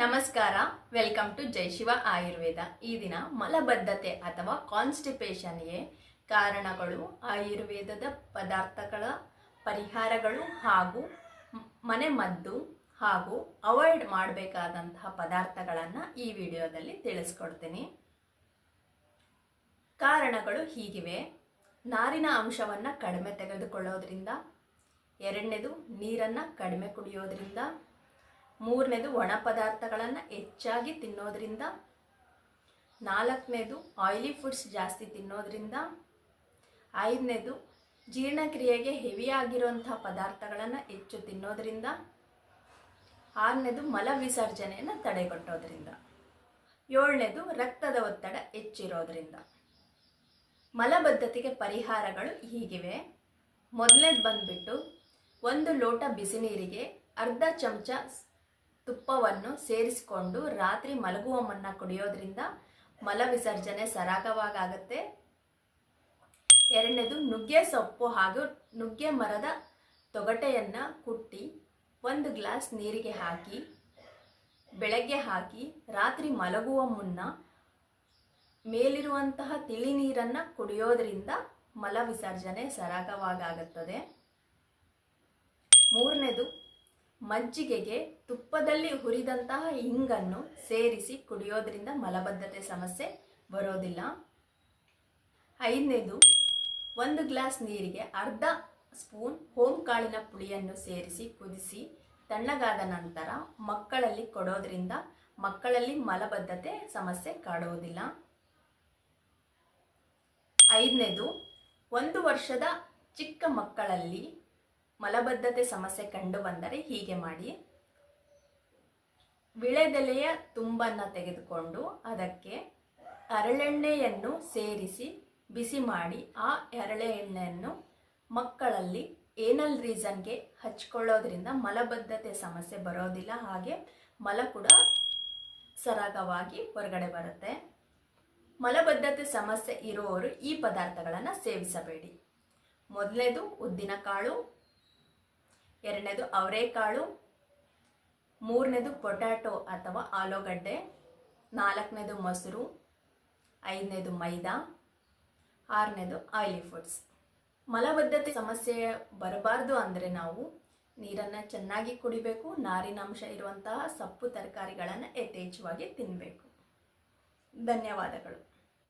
ನಮಸ್ಕಾರ welcome to ಜೈಶಿವ Ayurveda ಈ ದಿನ ಮಲಬದ್ಧತೆ ಅಥವಾ ಕಾನ್ಸ್ಟಿಪೇಷನ್ಗೆ ಕಾರಣಗಳು ಆಯುರ್ವೇದದ ಪದಾರ್ಥಗಳ ಪರಿಹಾರಗಳು ಹಾಗೂ ಮನೆ ಮನೆಮದ್ದು ಹಾಗೂ ಅವಾಯ್ಡ್ ಮಾಡಬೇಕಾದಂತಹ ಪದಾರ್ಥಗಳನ್ನು ಈ ವಿಡಿಯೋದಲ್ಲಿ ತಿಳಿಸ್ಕೊಡ್ತೀನಿ. ಕಾರಣಗಳು ಹೀಗಿವೆ. ನಾರಿನ ಅಂಶವನ್ನು ಕಡಿಮೆ ತೆಗೆದುಕೊಳ್ಳೋದ್ರಿಂದ, ಎರಡನೇದು ನೀರನ್ನು ಕಡಿಮೆ ಕುಡಿಯೋದ್ರಿಂದ ಮೂರನೇದು ಒಣ ಪದಾರ್ಥಗಳನ್ನು ಹೆಚ್ಚಾಗಿ ತಿನ್ನೋದ್ರಿಂದ. ನಾಲ್ಕನೇದು ಆಯಿಲಿ ಫುಡ್ಸ್ ಜಾಸ್ತಿ ತಿನ್ನೋದ್ರಿಂದ. ಐದನೇದು ಜೀರ್ಣಕ್ರಿಯೆಗೆ ಹೆವಿ ಆಗಿರುವಂಥ ಪದಾರ್ಥಗಳನ್ನು ಹೆಚ್ಚು ತಿನ್ನೋದ್ರಿಂದ. ಆರನೇದು ಮಲ ವಿಸರ್ಜನೆಯನ್ನು ತಡೆಗಟ್ಟೋದ್ರಿಂದ. ಏಳನೇದು ರಕ್ತದ ಒತ್ತಡ ಹೆಚ್ಚಿರೋದ್ರಿಂದ. ಮಲಬದ್ಧತೆಗೆ ಪರಿಹಾರಗಳು ಹೀಗಿವೆ. ಮೊದಲನೇದು ಬಂದ್ಬಿಟ್ಟು ಒಂದು ಲೋಟ ಬಿಸಿ ನೀರಿಗೆ ಅರ್ಧ ಚಮಚ ತುಪ್ಪವನ್ನು ಸೇರಿಸಿಕೊಂಡು ರಾತ್ರಿ ಮಲಗುವ ಮುನ್ನ ಕುಡಿಯೋದ್ರಿಂದ ಮಲ ವಿಸರ್ಜನೆ ಸರಾಗವಾಗುತ್ತೆ. ಎರಡನೇದು, ನುಗ್ಗೆ ಸೊಪ್ಪು ಹಾಗೂ ನುಗ್ಗೆ ಮರದ ತೊಗಟೆಯನ್ನು ಕುಟ್ಟಿ ಒಂದು ಗ್ಲಾಸ್ ನೀರಿಗೆ ಹಾಕಿ, ಬೆಳಗ್ಗೆ ಹಾಕಿ, ರಾತ್ರಿ ಮಲಗುವ ಮುನ್ನ ಮೇಲಿರುವಂತಹ ತಿಳಿ ನೀರನ್ನು ಕುಡಿಯೋದ್ರಿಂದ ಮಲ ವಿಸರ್ಜನೆ ಸರಾಗವಾಗುತ್ತದೆ. ಮೂರನೇದು ಮಜ್ಜಿಗೆಗೆ ತುಪ್ಪದಲ್ಲಿ ಹುರಿದಂತಹ ಹಿಂಗನ್ನು ಸೇರಿಸಿ ಕುಡಿಯೋದ್ರಿಂದ ಮಲಬದ್ಧತೆ ಸಮಸ್ಯೆ ಬರೋದಿಲ್ಲ. ಐದನೇದು, ಒಂದು ಗ್ಲಾಸ್ ನೀರಿಗೆ ಅರ್ಧ ಸ್ಪೂನ್ ಹೋಮ್ ಕಾಳಿನ ಪುಡಿಯನ್ನು ಸೇರಿಸಿ ಕುದಿಸಿ ತಣ್ಣಗಾದ ನಂತರ ಮಕ್ಕಳಲ್ಲಿ ಕೊಡೋದ್ರಿಂದ ಮಕ್ಕಳಲ್ಲಿ ಮಲಬದ್ಧತೆ ಸಮಸ್ಯೆ ಕಾಡುವುದಿಲ್ಲ ಐದನೇದು, ಒಂದು ವರ್ಷದ ಚಿಕ್ಕ ಮಕ್ಕಳಲ್ಲಿ ಮಲಬದ್ಧತೆ ಸಮಸ್ಯೆ ಕಂಡು ಬಂದರೆ ಹೀಗೆ ಮಾಡಿ. ವಿಳೆದೆಲೆಯ ತುಂಬನ್ನು ತೆಗೆದುಕೊಂಡು ಅದಕ್ಕೆ ಅರಳೆಣ್ಣೆಯನ್ನು ಸೇರಿಸಿ ಬಿಸಿ ಮಾಡಿ ಆ ಎರಳೆ ಎಣ್ಣೆಯನ್ನು ಮಕ್ಕಳಲ್ಲಿ ಏನಲ್ ರೀಸನ್ಗೆ ಹಚ್ಕೊಳ್ಳೋದ್ರಿಂದ ಮಲಬದ್ಧತೆ ಸಮಸ್ಯೆ ಬರೋದಿಲ್ಲ. ಹಾಗೆ ಮಲ ಕೂಡ ಸರಾಗವಾಗಿ ಹೊರಗಡೆ ಬರುತ್ತೆ. ಮಲಬದ್ಧತೆ ಸಮಸ್ಯೆ ಇರುವವರು ಈ ಪದಾರ್ಥಗಳನ್ನು ಸೇವಿಸಬೇಡಿ. ಮೊದಲನೇದು ಉದ್ದಿನಕಾಳು ಎರಡನೇದು ಅವರೆಕಾಳು ಮೂರನೇದು ಪೊಟ್ಯಾಟೊ ಅಥವಾ ಆಲೂಗಡ್ಡೆ, ನಾಲ್ಕನೇದು ಮೊಸರು, ಐದನೇದು ಮೈದಾ, ಆರನೇದು ಆಯಿಲಿ ಫುಡ್ಸ್ ಮಲಬದ್ಧತೆ ಸಮಸ್ಯೆ ಬರಬಾರ್ದು ಅಂದರೆ ನಾವು ನೀರನ್ನು ಚೆನ್ನಾಗಿ ಕುಡಿಬೇಕು ನಾರಿನಾಂಶ ಇರುವಂತಹ ಸೊಪ್ಪು ತರಕಾರಿಗಳನ್ನು ಯಥೇಚ್ಛವಾಗಿ ತಿನ್ನಬೇಕು ಧನ್ಯವಾದಗಳು.